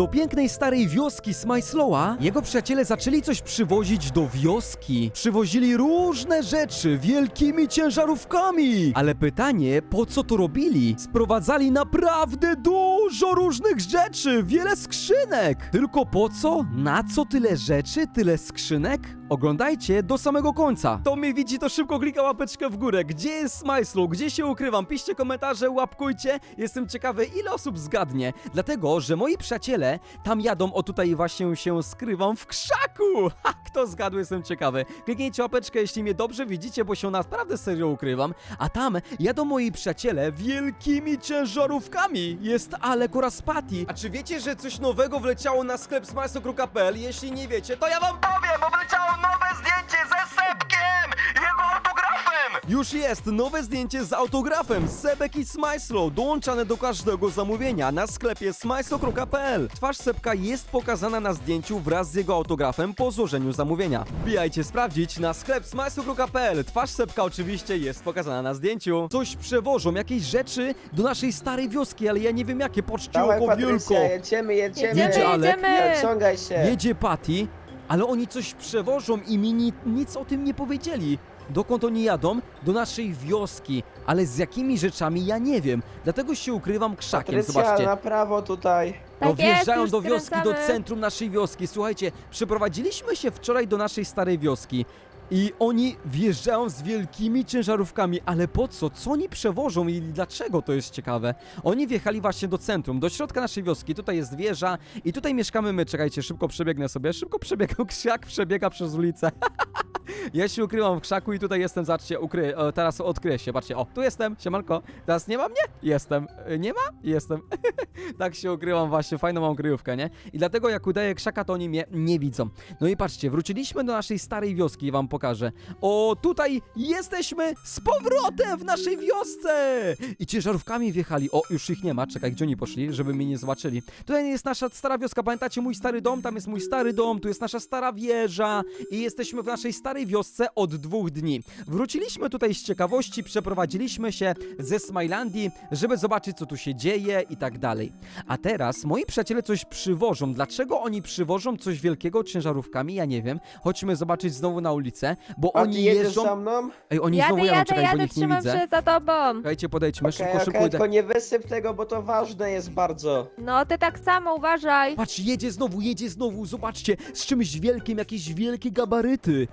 do pięknej starej wioski Smajslowa, jego przyjaciele zaczęli coś przywozić do wioski. Przywozili różne rzeczy wielkimi ciężarówkami. Ale pytanie, po co to robili? Sprowadzali naprawdę dużo różnych rzeczy, wiele skrzynek. Tylko po co? Na co tyle rzeczy, tyle skrzynek? Oglądajcie do samego końca. To mnie widzi, to szybko klika łapeczkę w górę. Gdzie jest Smajslow? Gdzie się ukrywam? Piszcie komentarze, łapkujcie. Jestem ciekawy, ile osób zgadnie. Dlatego, że moi przyjaciele tam jadą, o tutaj właśnie się skrywam w krzaku. Ha, kto zgadł, jestem ciekawy. Kliknijcie łapeczkę, jeśli mnie dobrze widzicie, bo się naprawdę serio ukrywam. A tam jadą moi przyjaciele wielkimi ciężarówkami. Jest Alek oraz. A czy wiecie, że coś nowego wleciało na sklep smajsokru.pl? Jeśli nie wiecie, to ja wam Powiem, bo wleciało nowe zdjęcie ze Sepkiem i jego autografem! Już jest nowe zdjęcie z autografem Sebek i Smajslow dołączane do każdego zamówienia na sklepie smajslow.pl. Twarz Sebka jest pokazana na zdjęciu wraz z jego autografem po złożeniu zamówienia. Wbijajcie sprawdzić na sklep smajslow.pl. Twarz Sebka oczywiście jest pokazana na zdjęciu. Coś przewożą, jakieś rzeczy do naszej starej wioski, ale ja nie wiem jakie. Patrzcie, Dawaj, oko wielko. Patrycja, jedziemy, jedziemy. Jedzie Jedziemy, Alek. jedziemy! Ciągaj się. Jedzie Patty, ale oni coś przewożą i mi ni nic o tym nie powiedzieli. Dokąd oni jadą? Do naszej wioski, ale z jakimi rzeczami ja nie wiem. Dlatego się ukrywam krzakiem, Patrycja, zobaczcie. na prawo tutaj. No Tak jest, wjeżdżają już do wioski, do skręcamy. centrum naszej wioski. Słuchajcie, przeprowadziliśmy się wczoraj do naszej starej wioski. I oni wjeżdżają z wielkimi ciężarówkami, ale po co? Co oni przewożą i dlaczego to jest ciekawe? Oni wjechali właśnie do centrum, do środka naszej wioski. Tutaj jest wieża i tutaj mieszkamy my. Czekajcie, szybko przebiegnę sobie. Szybko przebiegam, krzak przebiega przez ulicę. Ja się ukrywam w krzaku i tutaj jestem, zobaczcie, ukry... teraz odkryję się, patrzcie, o, tu jestem, siemanko, teraz nie ma mnie? Jestem, E, nie ma? Jestem. tak się ukrywam właśnie, fajną mam kryjówkę, nie? I dlatego jak udaję krzaka, to oni mnie nie widzą. No i patrzcie, wróciliśmy do naszej starej wioski, wam pokażę. O, tutaj jesteśmy z powrotem w naszej wiosce! I ciężarówkami wjechali. O, już ich nie ma, czekaj, gdzie oni poszli, żeby mnie nie zobaczyli. Tutaj jest nasza stara wioska, pamiętacie mój stary dom? Tam jest mój stary dom, tu jest nasza stara wieża i jesteśmy w naszej starej wiosce od dwóch dni. Wróciliśmy tutaj z ciekawości, przeprowadziliśmy się ze Smilandii, żeby zobaczyć, co tu się dzieje i tak dalej. A teraz moi przyjaciele coś przywożą. Dlaczego oni przywożą coś wielkiego ciężarówkami? Ja nie wiem. Chodźmy zobaczyć znowu na ulicę, bo A ty oni jedziesz jeżdżą... za mną? Ej, oni jadę, znowu jadą, jadę, czekaj, bo jadę, ich nie trzymam widzę. się za tobą. Czekajcie, podejdźmy, Okej, szybko, okej, szybko idę. tylko nie wysyp tego, bo to ważne jest bardzo. No, ty tak samo uważaj. Patrz, jedzie znowu, jedzie znowu, zobaczcie, z czymś wielkim, jakieś wielkie gabaryty.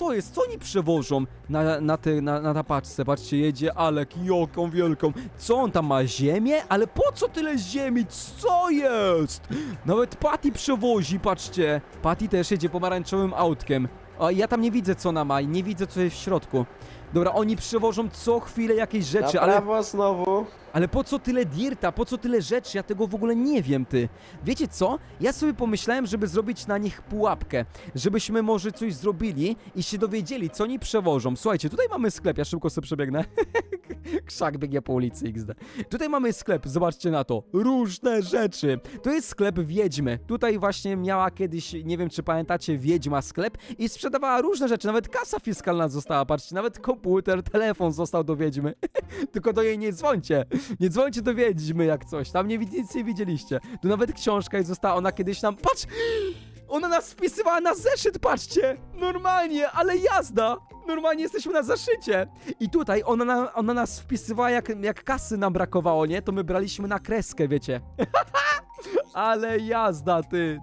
Co jest, co oni przewożą na, na, te, na, na tapaczce? Patrzcie, jedzie Alek, jaką wielką. Co on tam ma, ziemię? Ale po co tyle ziemi? Co jest? Nawet Patty przewozi, patrzcie. Patty też jedzie pomarańczowym autkiem. A ja tam nie widzę, co ona ma i nie widzę, co jest w środku. Dobra, oni przewożą co chwilę jakieś rzeczy, na ale prawo znowu. ale po co tyle dirta? Po co tyle rzeczy? Ja tego w ogóle nie wiem, ty. Wiecie co? Ja sobie pomyślałem, żeby zrobić na nich pułapkę. Żebyśmy może coś zrobili i się dowiedzieli, co oni przewożą. Słuchajcie, tutaj mamy sklep, ja szybko sobie przebiegnę. Krzak biegnie po ulicy XD. Tutaj mamy sklep, zobaczcie na to. Różne rzeczy. To jest sklep Wiedźmy. Tutaj właśnie miała kiedyś, nie wiem czy pamiętacie, Wiedźma sklep i sprzedawała różne rzeczy. Nawet kasa fiskalna została, patrzcie, nawet komputer, telefon został do Wiedźmy. Tylko do jej nie dzwońcie. Nie dzwońcie do Wiedźmy jak coś. Tam nie, nic nie widzieliście. Tu nawet książka i została ona kiedyś nam... Patrz! Ona nas wpisywała na zeszyt, patrzcie! Normalnie, ale jazda! Normalnie jesteśmy na zeszycie. I tutaj ona, na, ona nas wpisywała, jak, jak kasy nam brakowało, nie? To my braliśmy na kreskę, wiecie. ale jazda, ty!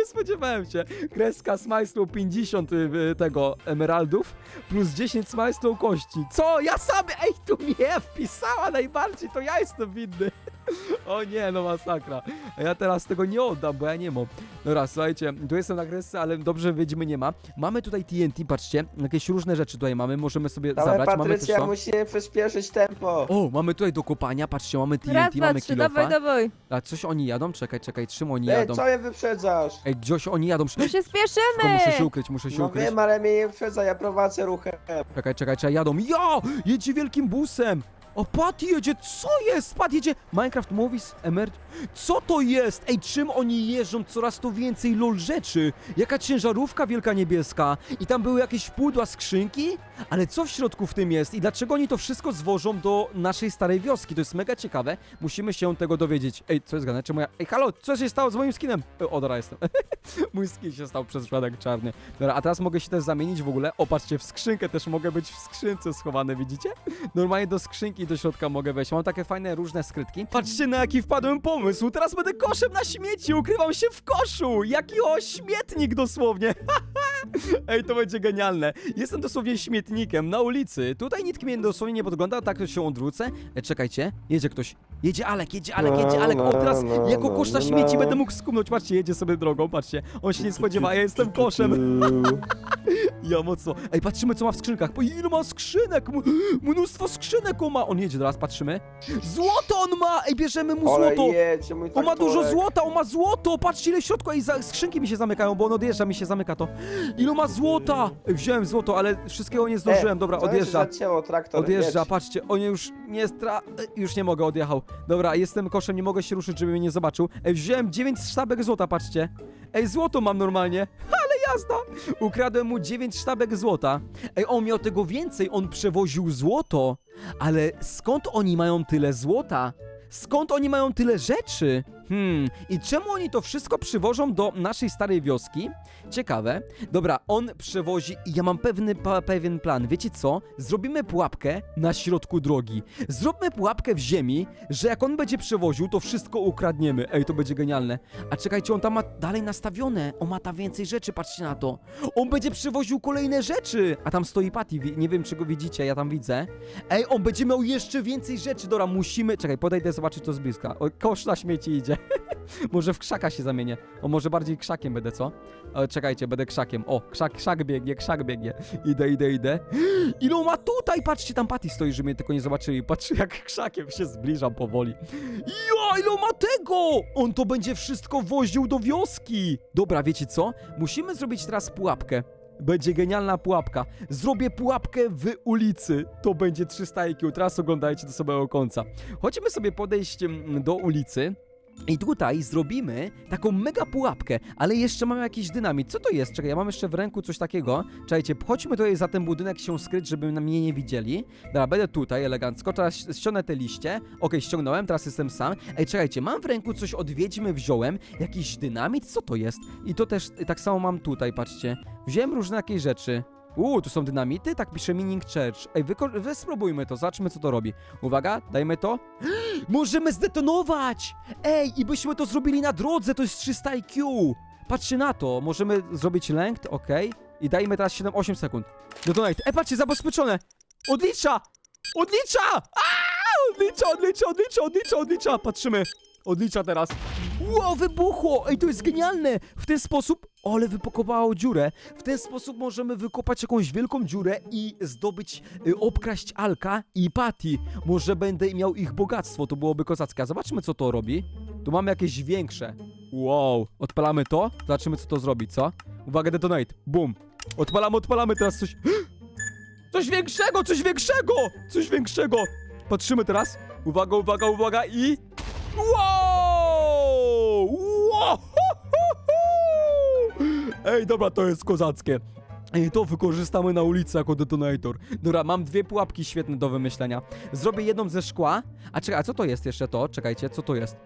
Nie spodziewałem się. Kreska z majstrą 50 y, tego emeraldów plus 10 z majstrą kości. Co? Ja sam... Ej, tu mnie wpisała najbardziej, to ja jestem winny. O nie, no masakra. A ja teraz tego nie oddam, bo ja nie mam. Dobra, słuchajcie, tu jestem na kresce, ale dobrze wiedźmy nie ma. Mamy tutaj TNT, patrzcie, jakieś różne rzeczy tutaj mamy, możemy sobie Dawaj, zabrać. Mamy też Patrycja, to. musimy przyspieszyć tempo. O, mamy tutaj do kopania, patrzcie, mamy TNT, Raz, dwa, mamy trzy, dawaj, kilofa. dawaj. A coś oni jadą? Czekaj, czekaj, czym oni Ej, jadą? co je wyprzedzasz? Ej, gdzieś oni jadą. My się Tylko spieszymy. muszę się ukryć, muszę się No ukryć. wiem, ale mnie nie wyprzedza, ja prowadzę ruchem. Czekaj, czekaj, czekaj, jadą. Jo! Jedzie wielkim busem! O, Pat jedzie, co jest? Pat jedzie. Minecraft Movies Emerge. Co to jest? Ej, czym oni jeżdżą? Coraz to więcej lol rzeczy. Jaka ciężarówka wielka niebieska. I tam były jakieś pudła, skrzynki? Ale co w środku w tym jest? I dlaczego oni to wszystko zwożą do naszej starej wioski? To jest mega ciekawe. Musimy się tego dowiedzieć. Ej, co jest grane? Czemu ja... Ej, halo, co się stało z moim skinem? E, O, dobra, jestem. Mój skin się stał przez przypadek czarny. Dobra, a teraz mogę się też zamienić w ogóle. O, patrzcie, w skrzynkę też mogę być w skrzynce schowane, widzicie? Normalnie do skrzynki do środka mogę wejść. Mam takie fajne, różne skrytki. Patrzcie, na jaki wpadłem pomysł. Teraz będę koszem na śmieci. Ukrywam się w koszu. Jaki o śmietnik dosłownie. Ej, to będzie genialne. Jestem dosłownie śmietnikiem na ulicy. Tutaj nikt mnie dosłownie nie podgląda, tak się odwrócę. E, czekajcie, jedzie ktoś. Jedzie Alek, jedzie Alek, jedzie Alek. O, teraz No, no, jako no, kosz na śmieci będę mógł skumnąć. Patrzcie, jedzie sobie drogą, patrzcie. On się nie spodziewa, ja jestem koszem. Ja mocno. Ej, patrzymy co ma w skrzynkach. Po ile ma skrzynek? M- Mnóstwo skrzynek on ma. On jedzie teraz, patrzymy. Złoto on ma! Ej, bierzemy mu Ale złoto. jedzie mój On ma dużo traktorek. złota, on ma złoto! Patrzcie ile w środku, ej, za, skrzynki mi się zamykają, bo on odjeżdża, mi się zamyka to. Ile ma złota! Ej, wziąłem złoto, ale wszystkiego nie zdążyłem, dobra, to odjeżdża. Jest zacięło traktor, Odjeżdża, jedź. patrzcie, on już nie stra... Już nie mogę, odjechał. Dobra, jestem koszem, nie mogę się ruszyć, żeby mnie nie zobaczył. Ej, wziąłem 9 sztabek złota, patrzcie. Ej, złoto mam normalnie. Ale Ukradłem mu 9 sztabek złota. Ej, on miał tego więcej, on przewoził złoto. Ale skąd oni mają tyle złota? Skąd oni mają tyle rzeczy? Hmm, i czemu oni to wszystko przywożą do naszej starej wioski? Ciekawe. Dobra, on przewozi i ja mam pewny, pewien plan. Wiecie co? Zrobimy pułapkę na środku drogi. Zróbmy pułapkę w ziemi, że jak on będzie przewoził, to wszystko ukradniemy. Ej, to będzie genialne. A czekajcie, on tam ma dalej nastawione. On ma tam więcej rzeczy, patrzcie na to. On będzie przywoził kolejne rzeczy. A tam stoi Patty, nie wiem czy go widzicie, ja tam widzę. Ej, on będzie miał jeszcze więcej rzeczy. Dobra, musimy... Czekaj, podejdę zobaczyć to z bliska. O, kosz na śmieci idzie. może w krzaka się zamienię. O, może bardziej krzakiem będę, co? E, czekajcie, będę krzakiem. O, krzak, krzak biegnie, krzak biegnie. Idę, idę, idę. Ile ma tutaj? Patrzcie, tam Patty stoi, żeby mnie tylko nie zobaczyli. Patrzcie, jak krzakiem się zbliżam powoli. Ja, ile ma tego? On to będzie wszystko woził do wioski. Dobra, wiecie co? Musimy zrobić teraz pułapkę. Będzie genialna pułapka. Zrobię pułapkę w ulicy. To będzie 300 IQ. Teraz oglądajcie do samego końca. Chodźmy sobie podejść mm, do ulicy. I tutaj zrobimy taką mega pułapkę, ale jeszcze mam jakiś dynamit. Co to jest? Czekaj, ja mam jeszcze w ręku coś takiego. Czekajcie, chodźmy tutaj za ten budynek się skryć, żeby na mnie nie widzieli. Dobra, będę tutaj elegancko, teraz ściągnę te liście. Okej, ściągnąłem, teraz jestem sam. Ej, czekajcie, mam w ręku coś od wiedźmy, wziąłem. Jakiś dynamit? Co to jest? I to też tak samo mam tutaj, patrzcie. Wziąłem różne jakieś rzeczy. Uuu, tu są dynamity? Tak pisze Meaning Church. Ej, wy spróbujmy to, zobaczmy co to robi. Uwaga, dajmy to. Możemy zdetonować! Ej, i byśmy to zrobili na drodze, to jest 300 IQ! Patrzcie na to, możemy zrobić lęk, okej. I dajmy teraz 7-8 sekund. Detonate. Ej, patrzcie, zabezpieczone! Odlicza! Odlicza! Odlicza, odlicza, odlicza, odlicza, odlicza! Patrzymy. Odlicza teraz. Wow, wybuchło! Ej, to jest genialne! W ten sposób... Ale wypokopało dziurę. W ten sposób możemy wykopać jakąś wielką dziurę i zdobyć, y, obkraść Alka i Patty. Może będę miał ich bogactwo, to byłoby kozackie. A Zobaczmy, co to robi. Tu mamy jakieś większe. Wow. Odpalamy to, zobaczymy, co to zrobi, co? Uwaga, detonate. Boom. Odpalamy, odpalamy teraz coś... Coś większego, coś większego! Coś większego! Patrzymy teraz. Uwaga, uwaga, uwaga i... Wow! Ej, dobra, to jest kozackie. Ej, to wykorzystamy na ulicy jako detonator. Dobra, mam dwie pułapki świetne do wymyślenia. Zrobię jedną ze szkła. A czekaj, a co to jest jeszcze to? Czekajcie, co to jest?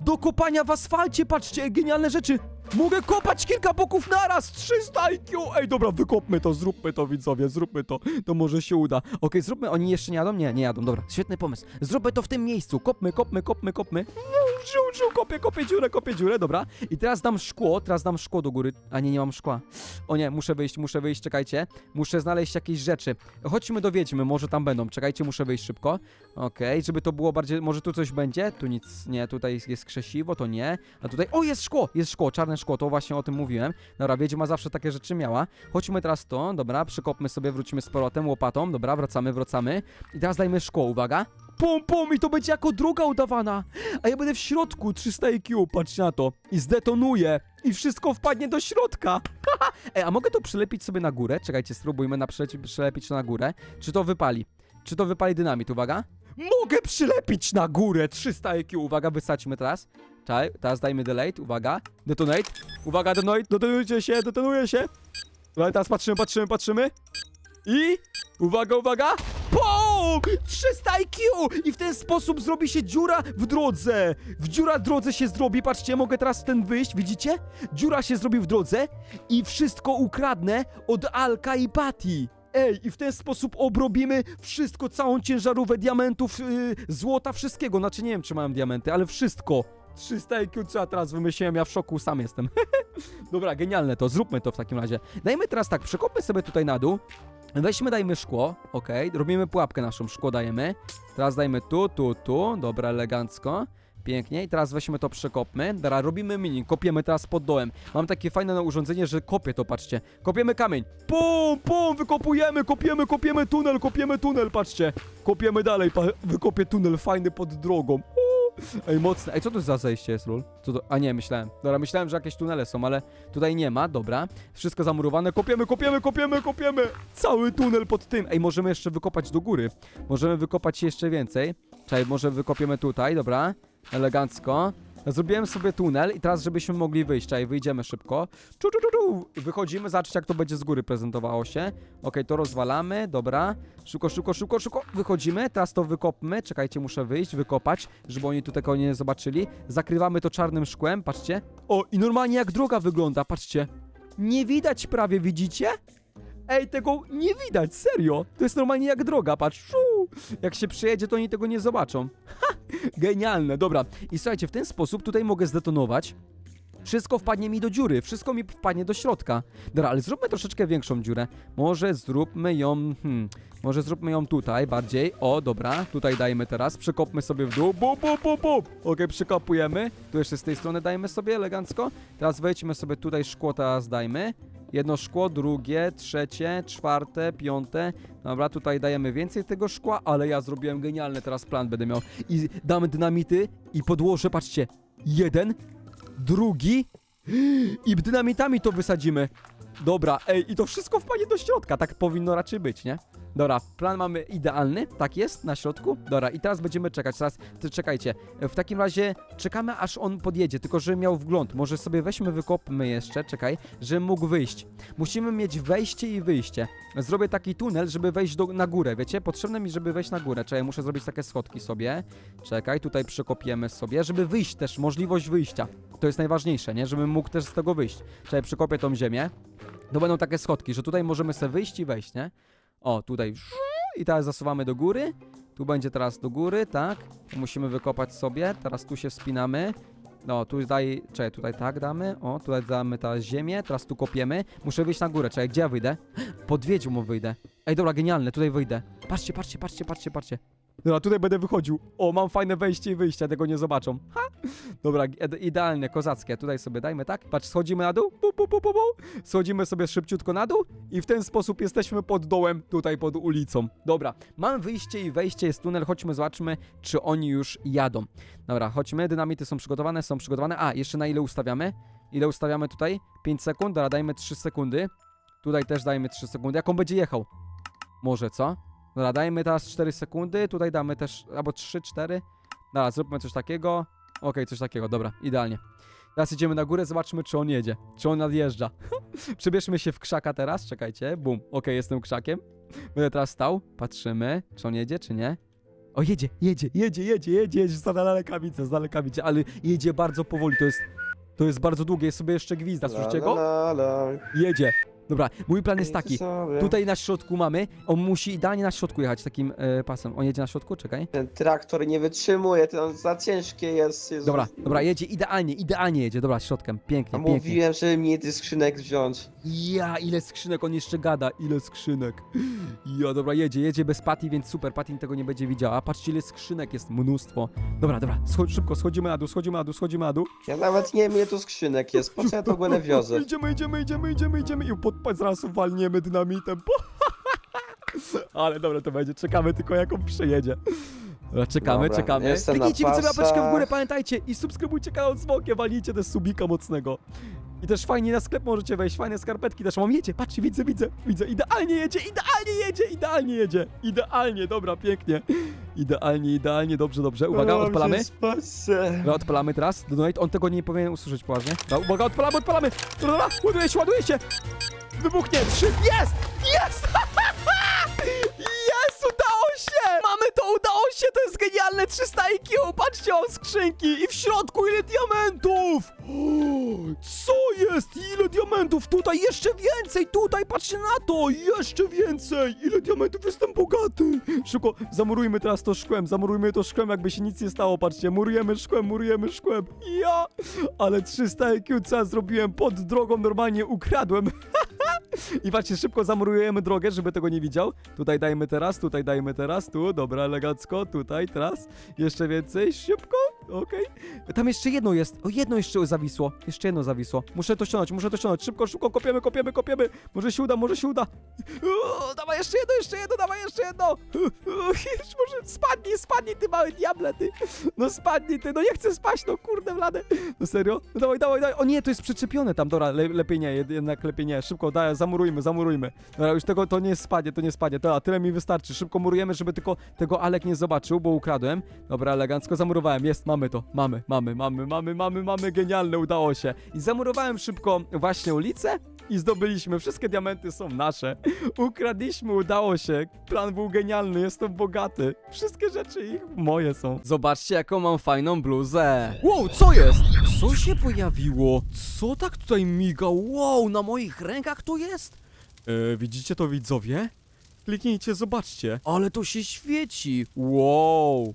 Do kopania w asfalcie, patrzcie, genialne rzeczy. Mogę kopać kilka boków naraz, 300 IQ. Ej, dobra, wykopmy to, zróbmy to, widzowie, zróbmy to. To może się uda. Okej, zróbmy, oni jeszcze nie jadą? Nie, nie jadą, dobra. Świetny pomysł. Zróbmy to w tym miejscu. Kopmy, kopmy, kopmy, kopmy. Żu, żu, kopię, kopię dziurę, kopię dziurę, dobra. I teraz dam szkło, teraz dam szkło do góry. A nie, nie mam szkła. O nie, muszę wyjść, muszę wyjść, czekajcie. Muszę znaleźć jakieś rzeczy. Chodźmy do Wiedźmy, może tam będą. Czekajcie, muszę wyjść szybko. Okej, żeby to było bardziej, może tu coś będzie? Tu nic, nie, tutaj jest, krzesiwo, to nie. A tutaj, o jest szkło, jest szkło, czarne szkło, to właśnie o tym mówiłem. Dobra, Wiedźma zawsze takie rzeczy miała. Chodźmy teraz to, dobra, przykopmy sobie, wrócimy z powrotem łopatą, dobra, wracamy, wracamy. I teraz dajmy szkło, uwaga. Pum, pum, i to będzie jako druga udawana. A ja będę w środku, 300 IQ, patrz na to. I zdetonuję. I wszystko wpadnie do środka. Ej, a mogę to przylepić sobie na górę? Czekajcie, spróbujmy na przyle- przylepić to na górę. Czy to wypali? Czy to wypali dynamit, uwaga? Mogę przylepić na górę 300 IQ. Uwaga, wysadźmy teraz. Czaj, teraz dajmy delete, uwaga. Detonate. Uwaga, detonate, detonujcie się, detonuje się. Teraz patrzymy, patrzymy, patrzymy. I... Uwaga, uwaga. POM! 300 IQ! I w ten sposób zrobi się dziura w drodze. W dziura drodze się zrobi. Patrzcie, mogę teraz w ten wyjść, widzicie? Dziura się zrobi w drodze i wszystko ukradnę od Alka i Patty. Ej, i w ten sposób obrobimy wszystko, całą ciężarówkę diamentów, yy, złota, wszystkiego. Znaczy nie wiem, czy mam diamenty, ale wszystko. 300 IQ, co ja teraz wymyśliłem, ja w szoku sam jestem. Dobra, genialne to, zróbmy to w takim razie. Dajmy teraz tak, przekopmy sobie tutaj na dół. Weźmy, dajmy szkło, okej, robimy pułapkę naszą, szkło dajemy. Teraz dajmy tu, tu, tu, dobra, elegancko. Pięknie, i teraz weźmy to, przekopmy. Dobra, robimy mini, kopiemy teraz pod dołem. Mam takie fajne urządzenie, że kopię to, patrzcie. Kopiemy kamień. Pum, pum, wykopujemy, kopiemy, kopiemy tunel, kopiemy tunel, patrzcie. Kopiemy dalej, pa wykopię tunel fajny pod drogą. Uuu. Ej, mocne. Ej, co to za zejście jest, lol? Co to? A nie, myślałem. Dobra, myślałem, że jakieś tunele są, ale tutaj nie ma, dobra. Wszystko zamurowane. Kopiemy, kopiemy, kopiemy, kopiemy. Cały tunel pod tym. Ej, możemy jeszcze wykopać do góry. Możemy wykopać jeszcze więcej. Czekaj, może wykopiemy tutaj, dobra. Elegancko. Zrobiłem sobie tunel i teraz, żebyśmy mogli wyjść. Czekaj, wyjdziemy szybko. Czu, czu, czu, czu. Wychodzimy, zobaczcie jak to będzie z góry prezentowało się. Okej, to rozwalamy, dobra. Szybko, szybko, szybko, szybko. Wychodzimy, teraz to wykopmy. Czekajcie, muszę wyjść, wykopać, żeby oni tu tego nie zobaczyli. Zakrywamy to czarnym szkłem, patrzcie. O, i normalnie jak droga wygląda, patrzcie. Nie widać prawie, widzicie? Ej, tego nie widać, serio. To jest normalnie jak droga, patrz. Szu. Jak się przejedzie, to oni tego nie zobaczą. Ha! Genialne, dobra. I słuchajcie, w ten sposób tutaj mogę zdetonować. Wszystko wpadnie mi do dziury, wszystko mi wpadnie do środka. Dobra, ale zróbmy troszeczkę większą dziurę. Może zróbmy ją, hmm, może zróbmy ją tutaj bardziej. O, dobra, tutaj dajmy teraz, przekopmy sobie w dół. Bu, bu, bu, bu. Okej, przekopujemy. Tu jeszcze z tej strony dajmy sobie elegancko. Teraz wejdźmy sobie tutaj szkło, teraz dajmy. Jedno szkło, drugie, trzecie, czwarte, piąte. Dobra, tutaj dajemy więcej tego szkła, ale ja zrobiłem genialny teraz plan będę miał. I damy dynamity i podłożę, patrzcie. Jeden, drugi i dynamitami to wysadzimy. Dobra, ej, i to wszystko wpadnie do środka, tak powinno raczej być, nie? Dobra, plan mamy idealny, tak jest, na środku. Dobra, i teraz będziemy czekać, teraz, ty czekajcie. W takim razie czekamy, aż on podjedzie, tylko żeby miał wgląd. Może sobie weźmy, wykopmy jeszcze, czekaj, żeby mógł wyjść. Musimy mieć wejście i wyjście. Zrobię taki tunel, żeby wejść do, na górę, wiecie? Potrzebne mi, żeby wejść na górę. Czekaj, muszę zrobić takie schodki sobie. Czekaj, tutaj przekopiemy sobie, żeby wyjść też, możliwość wyjścia. To jest najważniejsze, nie? Żebym mógł też z tego wyjść. Czekaj, przekopię tą ziemię. To będą takie schodki, że tutaj możemy sobie wyjść i wejść, nie? O, tutaj i teraz zasuwamy do góry. Tu będzie teraz do góry, tak? Musimy wykopać sobie. Teraz tu się wspinamy. No, tu daj, czekaj, tutaj tak damy. O, tutaj damy teraz ziemię. Teraz tu kopiemy. Muszę wyjść na górę. Czekaj, gdzie ja wyjdę? Pod wiedźmą wyjdę. Ej, dobra, genialne, tutaj wyjdę. Patrzcie, patrzcie, patrzcie, patrzcie, patrzcie. Dobra, tutaj będę wychodził. O, mam fajne wejście i wyjście, tego nie zobaczą. Ha! Dobra, ide- idealnie, kozackie. Tutaj sobie dajmy, tak? Patrz, schodzimy na dół. Pu, pu, pu, pu, pu. Schodzimy sobie szybciutko na dół i w ten sposób jesteśmy pod dołem, tutaj pod ulicą. Dobra, mam wyjście i wejście, jest tunel. Chodźmy, zobaczmy, czy oni już jadą. Dobra, chodźmy. Dynamity są przygotowane, są przygotowane. A, jeszcze na ile ustawiamy? Ile ustawiamy tutaj? 5 sekund, dobra, dajmy 3 sekundy. Tutaj też dajmy 3 sekundy. Jak on będzie jechał? Może, co? Dobra, dajmy teraz 4 sekundy, tutaj damy też, albo 3, 4. Dobra, zróbmy coś takiego. Okej, coś takiego, dobra, idealnie. Teraz idziemy na górę, zobaczmy, czy on jedzie, czy on nadjeżdża. Przebierzmy się w krzaka teraz, czekajcie, bum, okej, jestem krzakiem. Będę teraz stał, patrzymy, czy on jedzie, czy nie. O, jedzie, jedzie, jedzie, jedzie, jedzie, jedzie, za daleka widzę, z daleka widzę, ale jedzie bardzo powoli, to jest, to jest bardzo długie, jest sobie jeszcze gwizda, słyszycie go? La, la, la. Jedzie. Dobra, mój plan jest taki. Tutaj na środku mamy. On musi idealnie na środku jechać takim e, pasem. On jedzie na środku, czekaj. Ten traktor nie wytrzymuje, to za ciężkie jest. Jezu. Dobra, dobra, jedzie idealnie, idealnie jedzie. Dobra, środkiem. A Pięknie, pięknie. mówiłem, żeby mnie tych skrzynek wziąć. Ja, ile skrzynek, on jeszcze gada, ile skrzynek. Ja, dobra, jedzie, jedzie bez Patty, więc super, Patty tego nie będzie widziała. Patrzcie, ile skrzynek jest, mnóstwo. Dobra, dobra, schodź, szybko, schodzimy na dół, schodzimy na dół, schodzimy na dół. Ja nawet nie wiem, ile tu skrzynek jest. Po co ja to ogóle wiozę? Idziemy, idziemy, idziemy, idziemy, idziemy i pod zaraz walniemy dynamitem. Ale dobra, to będzie, czekamy tylko jak on przyjedzie. Dobra, czekamy, Dobra, czekamy. jestem na Kliknijcie widzowie łapeczkę w górę, pasach. pamiętajcie i subskrybujcie kanał Dzwonkiem, walnijcie też subika mocnego. I też fajnie na sklep możecie wejść, fajne skarpetki też mam. Jedzie, patrzcie, widzę, widzę, widzę. Idealnie jedzie, idealnie jedzie, idealnie jedzie. Idealnie, dobra, pięknie. Idealnie, idealnie, dobrze, dobrze. Uwaga, Mam odpalamy. się. Dobra, odpalamy teraz. Donate, on tego nie powinien usłyszeć poważnie. Dobra, uwaga, odpalamy, odpalamy. Dobra, ładuje się, ładuje się. Wybuchnie, trzy, jest! Jest! Jest, udało się! Mamy to, udało się, to jest genialne, 300 IQ, patrzcie, o skrzynki i w środku ile diamentów! Co jest? Ile diamentów? Tutaj jeszcze więcej, tutaj, patrzcie na to, jeszcze więcej! Ile diamentów, jestem bogaty! Szybko, zamurujmy teraz to szkłem, zamurujmy to szkłem, jakby się nic nie stało, patrzcie, murujemy szkłem, murujemy szkłem. Ja! Ale 300 IQ, co ja zrobiłem pod drogą, normalnie ukradłem. I patrzcie, szybko zamurujemy drogę, żeby tego nie widział. Tutaj dajmy teraz, tutaj dajmy teraz, tu, dobra, elegancko, tutaj, teraz. Jeszcze więcej, szybko, okej. Tam jeszcze jedno jest, o jedno jeszcze zawisło, jeszcze jedno zawisło. Muszę to ściągnąć, muszę to ściągnąć, szybko, szybko, kopiemy, kopiemy, kopiemy. Może się uda, może się uda. Uuu, dawaj jeszcze jedno, jeszcze jedno, dawaj jeszcze jedno. Uuu, może spadnij, spadnij ty mały diable, ty. No spadnij ty, no nie chcę spaść, no kurde blady. No serio? No dawaj, dawaj, dawaj. O nie, to jest przyczepione tam, dobra, le, lepiej nie, jed- jednak lepiej nie. Szybko, daj, zamurujmy, zamurujmy. Dobra, już tego, to nie spadnie, to nie spadnie. Dobra, tyle mi wystarczy. Szybko murujemy, żeby tylko tego Alek nie zobaczył, bo ukradłem. Dobra, elegancko zamurowałem. Jest, mamy to. Mamy, mamy, mamy, mamy, mamy, mamy. Genialne, udało się. I zamurowałem szybko właśnie ulicę i zdobyliśmy. Wszystkie diamenty są nasze. Ukradliśmy, udało się. Plan był genialny, jestem bogaty. Wszystkie rzeczy ich moje są. Zobaczcie, jaką mam fajną bluzę. Wow, co jest? Co się pojawiło? Co tak tutaj miga? Wow, na moich rękach to jest? E, widzicie to widzowie? Kliknijcie, zobaczcie. Ale to się świeci. Wow.